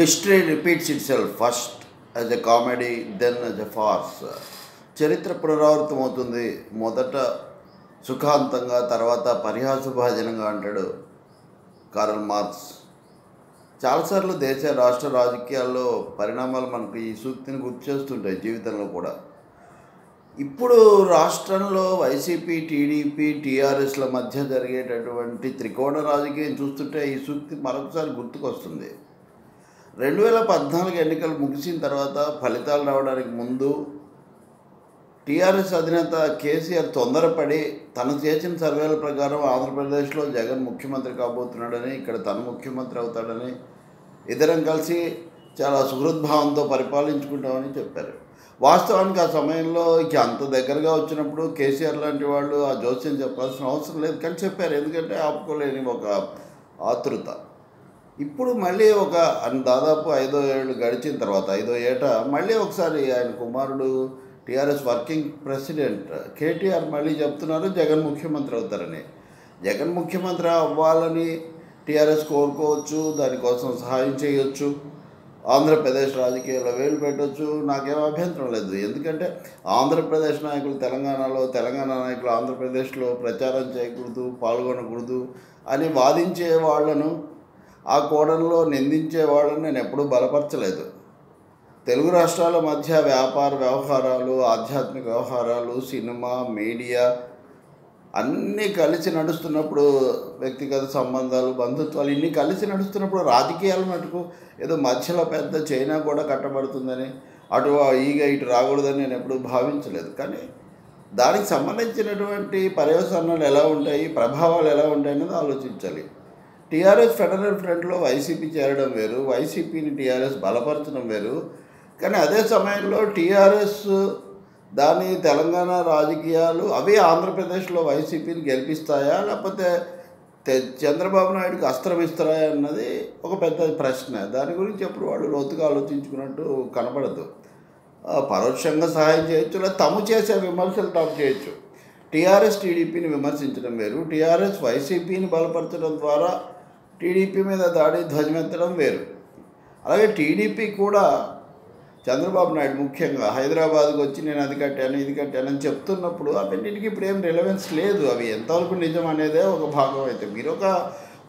History repeats itself first as a comedy then as a farce చరిత్ర పునరావృతం అవుతుంది. మొదట సుఖాంతంగా తర్వాత పరిహాసభాజనంగా అంటాడు కారల్ మార్క్స్. చాలాసార్లు దేశ రాష్ట్ర రాజకీయాల్లో పరిణామాలు మనకు ఈ సూక్తిని గుర్తు చేస్తుంటాయి జీవితంలో కూడా. ఇప్పుడు రాష్ట్రంలో వైసీపీ టీడీపీ టీఆర్ఎస్ల మధ్య జరిగేటటువంటి త్రికోణ రాజకీయం చూస్తుంటే ఈ సూక్తి మరొకసారి గుర్తుకొస్తుంది. రెండు వేల పద్నాలుగు ఎన్నికలు ముగిసిన తర్వాత ఫలితాలు రావడానికి ముందు టీఆర్ఎస్ అధినేత కేసీఆర్ తొందరపడి తను చేసిన సర్వేల ప్రకారం ఆంధ్రప్రదేశ్లో జగన్ ముఖ్యమంత్రి కాబోతున్నాడని ఇక్కడ తను ముఖ్యమంత్రి అవుతాడని ఇద్దరం కలిసి చాలా సుహృద్భావంతో పరిపాలించుకుంటామని చెప్పారు. వాస్తవానికి ఆ సమయంలో ఇక అంత దగ్గరగా వచ్చినప్పుడు కేసీఆర్ లాంటి వాళ్ళు ఆ జోస్యం చెప్పాల్సిన అవసరం లేదు కానీ చెప్పారు. ఎందుకంటే ఆపుకోలేని ఒక ఆతృత. ఇప్పుడు మళ్ళీ ఒక దాదాపు ఐదో ఏళ్ళు గడిచిన తర్వాత ఐదో ఏట మళ్ళీ ఒకసారి ఆయన కుమారుడు టీఆర్ఎస్ వర్కింగ్ ప్రెసిడెంట్ కేటీఆర్ మళ్ళీ చెప్తున్నారు జగన్ ముఖ్యమంత్రి అవుతారని. జగన్ ముఖ్యమంత్రి అవ్వాలని టీఆర్ఎస్ కోరుకోవచ్చు దానికోసం సహాయం చేయొచ్చు. ఆంధ్రప్రదేశ్ రాజకీయాల్లో వేలు పెట్టవచ్చు నాకేం అభ్యంతరం లేదు. ఎందుకంటే ఆంధ్రప్రదేశ్ నాయకులు తెలంగాణలో తెలంగాణ నాయకులు ఆంధ్రప్రదేశ్లో ప్రచారం చేయకూడదు పాల్గొనకూడదు అని వాదించే వాళ్ళను ఆ కోణంలో నిందించే వాళ్ళని నేను ఎప్పుడూ బలపరచలేదు. తెలుగు రాష్ట్రాల మధ్య వ్యాపార వ్యవహారాలు ఆధ్యాత్మిక వ్యవహారాలు సినిమా మీడియా అన్నీ కలిసి నడుస్తున్నప్పుడు వ్యక్తిగత సంబంధాలు బంధుత్వాలు ఇన్ని కలిసి నడుస్తున్నప్పుడు రాజకీయాలు మటుకు ఏదో మధ్యలో పెద్ద చైనా కూడా కట్టబడుతుందని అటు ఈగ ఇటు రాకూడదని నేను ఎప్పుడూ భావించలేదు. కానీ దానికి సంబంధించినటువంటి పర్యవసానాలు ఎలా ఉంటాయి ప్రభావాలు ఎలా ఉంటాయి అనేది ఆలోచించాలి. టీఆర్ఎస్ ఫెడరల్ ఫ్రంట్లో వైసీపీ చేరడం వేరు వైసీపీని టీఆర్ఎస్ బలపరచడం వేరు. కానీ అదే సమయంలో టీఆర్ఎస్ దాని తెలంగాణ రాజకీయాలు అవి ఆంధ్రప్రదేశ్లో వైసీపీని గెలిపిస్తాయా లేకపోతే చంద్రబాబు నాయుడుకి అస్త్రం ఇస్తారా అన్నది ఒక పెద్ద ప్రశ్న. దాని గురించి ఎప్పుడు వాళ్ళు లోతుగా ఆలోచించుకున్నట్టు కనపడదు. పరోక్షంగా సహాయం చేయొచ్చు లేదా తము చేసే విమర్శలు తాము చేయొచ్చు. టీఆర్ఎస్ టీడీపీని విమర్శించడం వేరు. టీఆర్ఎస్ వైసీపీని బలపరచడం ద్వారా టీడీపీ మీద దాడి ధ్వజమెత్తడం వేరు. అలాగే టీడీపీ కూడా చంద్రబాబు నాయుడు ముఖ్యంగా హైదరాబాద్కి వచ్చి నేను అది కట్టాను ఇది కట్టాను అని చెప్తున్నప్పుడు అవన్నిటికీ ఇప్పుడు ఏం రిలవెన్స్ లేదు. అవి ఎంతవరకు నిజం అనేదే ఒక భాగం అయితే. మీరు ఒక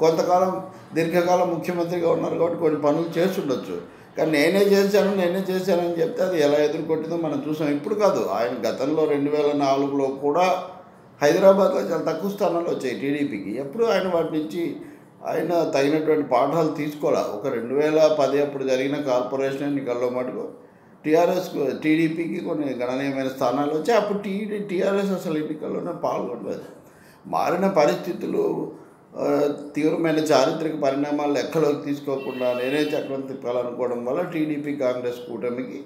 కొంతకాలం దీర్ఘకాలం ముఖ్యమంత్రిగా ఉన్నారు కాబట్టి కొన్ని పనులు చేస్తుండొచ్చు. కానీ నేనే చేశాను నేనే చేశాను అని చెప్తే అది ఎలా ఎదుర్కొట్టిందో మనం చూసాం. ఇప్పుడు కాదు ఆయన గతంలో రెండు వేల నాలుగులో కూడా హైదరాబాద్లో చాలా తక్కువ స్థానాలు వచ్చాయి టీడీపీకి. ఎప్పుడు ఆయన వాటి నుంచి ఆయన తగినటువంటి పాఠాలు తీసుకోవాలి? ఒక రెండు వేల పది అప్పుడు జరిగిన కార్పొరేషన్ ఎన్నికల్లో మటుకు టీఆర్ఎస్ టీడీపీకి కొన్ని గణనీయమైన స్థానాలు వచ్చాయి. అప్పుడు టీడీ టీఆర్ఎస్ అసలు ఎన్నికల్లోనే పాల్గొనలేదు. మారిన పరిస్థితులు తీవ్రమైన చారిత్రక పరిణామాలు లెక్కలోకి తీసుకోకుండా నేనే చక్రం తిప్పాలనుకోవడం వల్ల టీడీపీ కాంగ్రెస్ కూటమికి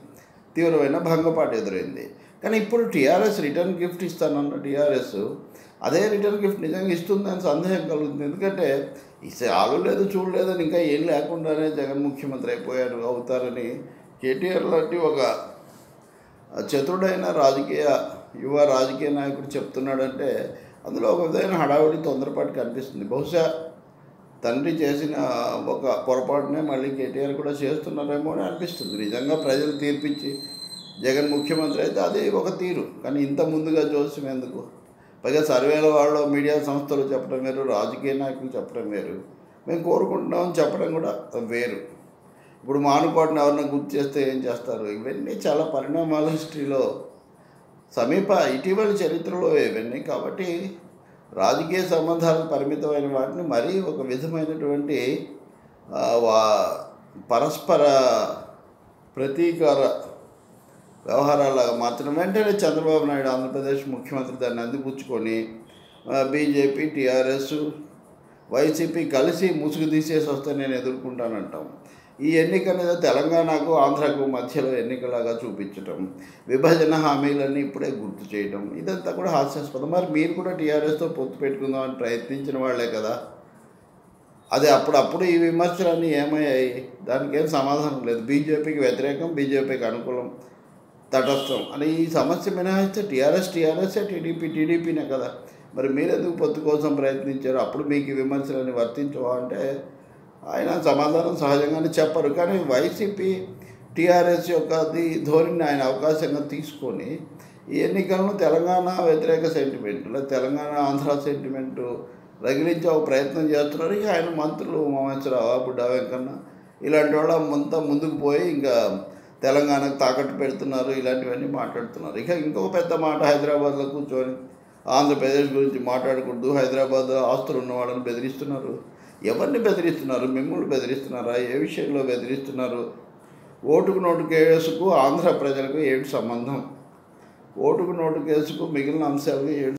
తీవ్రమైన భంగపాటు ఎదురైంది. కానీ ఇప్పుడు టీఆర్ఎస్ రిటర్న్ గిఫ్ట్ ఇస్తానన్న టీఆర్ఎస్ అదే రిటర్న్ గిఫ్ట్ నిజంగా ఇస్తుందని సందేహం కలుగుతుంది. ఎందుకంటే ఇసే ఆలు లేదు చూడలేదని ఇంకా ఏం లేకుండానే జగన్ ముఖ్యమంత్రి అయిపోయారు అవుతారని కేటీఆర్ లాంటి ఒక చతురుడైన రాజకీయ యువ రాజకీయ నాయకుడు చెప్తున్నాడంటే అందులో ఒక విధమైన హడావుడి తొందరపాటు కనిపిస్తుంది. బహుశా తండ్రి చేసిన ఒక పొరపాటునే మళ్ళీ కేటీఆర్ కూడా చేస్తున్నారేమో అని అనిపిస్తుంది. నిజంగా ప్రజలు తీర్పిచ్చి జగన్ ముఖ్యమంత్రి అయితే అదే ఒక తీరు. కానీ ఇంత ముందుగా జోస్యం ఎందుకు? పైగా సర్వేల వాళ్ళు మీడియా సంస్థలు చెప్పడం వేరు రాజకీయ నాయకులు చెప్పడం వేరు. మేము కోరుకుంటున్నామని చెప్పడం కూడా వేరు. ఇప్పుడు మానుకోటను ఎవరన్నా గుర్తు చేస్తే ఏం చేస్తారు? ఇవన్నీ చాలా పరిణామాల హిస్టరీలో సమీప ఇటీవలి చరిత్రలో ఇవన్నీ. కాబట్టి రాజకీయ సంబంధాలకు పరిమితమైన వాటిని మరీ ఒక విధమైనటువంటి వా- పరస్పర ప్రతీకార వ్యవహారాలాగా మార్చడం వెంటనే చంద్రబాబు నాయుడు ఆంధ్రప్రదేశ్ ముఖ్యమంత్రి దాన్ని అందిపుచ్చుకొని బీజేపీ టీఆర్ఎస్ వైసీపీ కలిసి ముసుగు తీసేసి వస్తే నేను ఎదుర్కొంటానంటాం. ఈ ఎన్నిక అనేది తెలంగాణకు ఆంధ్రాకు మధ్యలో ఎన్నికలాగా చూపించటం విభజన హామీలన్నీ ఇప్పుడే గుర్తు చేయటం ఇదంతా కూడా హాస్యాస్పదం. మరి మీరు కూడా టీఆర్ఎస్తో పొత్తు పెట్టుకుందామని ప్రయత్నించిన వాళ్ళే కదా. అది అప్పుడప్పుడు ఈ విమర్శలన్నీ ఏమయ్యాయి? దానికి ఏం సమాధానం లేదు. బీజేపీకి వ్యతిరేకం బీజేపీకి అనుకూలం. తటస్థం అని ఈ సమస్య మినహాయిస్తే టీఆర్ఎస్ టీఆర్ఎస్ టీడీపీ టీడీపీనే కదా. మరి మీరు ఎందుకు పొత్తు కోసం ప్రయత్నించారు? అప్పుడు మీకు విమర్శలని వర్తించవా అంటే ఆయన సమాధానం సహజంగానే చెప్పరు. కానీ వైసీపీ టీఆర్ఎస్ యొక్క ధోరణిని ఆయన అవకాశంగా తీసుకొని ఈ ఎన్నికలను తెలంగాణ వ్యతిరేక సెంటిమెంట్ లేదా తెలంగాణ ఆంధ్ర సెంటిమెంటు రగిలించే ఒక ప్రయత్నం చేస్తున్నారు. ఇక ఆయన మంత్రులు ఉమామేశ్వరరావు బుడ్డా వెంకన్న ఇలాంటి వాళ్ళ అంతా ముందుకు పోయి ఇంకా తెలంగాణకు తాకట్టు పెడుతున్నారు ఇలాంటివన్నీ మాట్లాడుతున్నారు. ఇక ఇంకొక పెద్ద మాట హైదరాబాద్లో కూర్చొని ఆంధ్రప్రదేశ్ గురించి మాట్లాడకూడదు. హైదరాబాద్ ఆస్తులు ఉన్న వాళ్ళని బెదిరిస్తున్నారు. ఎవరిని బెదిరిస్తున్నారు? మిమ్మల్ని బెదిరిస్తున్నారా? ఏ విషయంలో బెదిరిస్తున్నారు? ఓటుకు నోటు కేసుకు ఆంధ్ర ప్రజలకు ఏడు సంబంధం. ఓటుకు నోటు కేసుకు మిగిలిన అంశాలకు ఏడు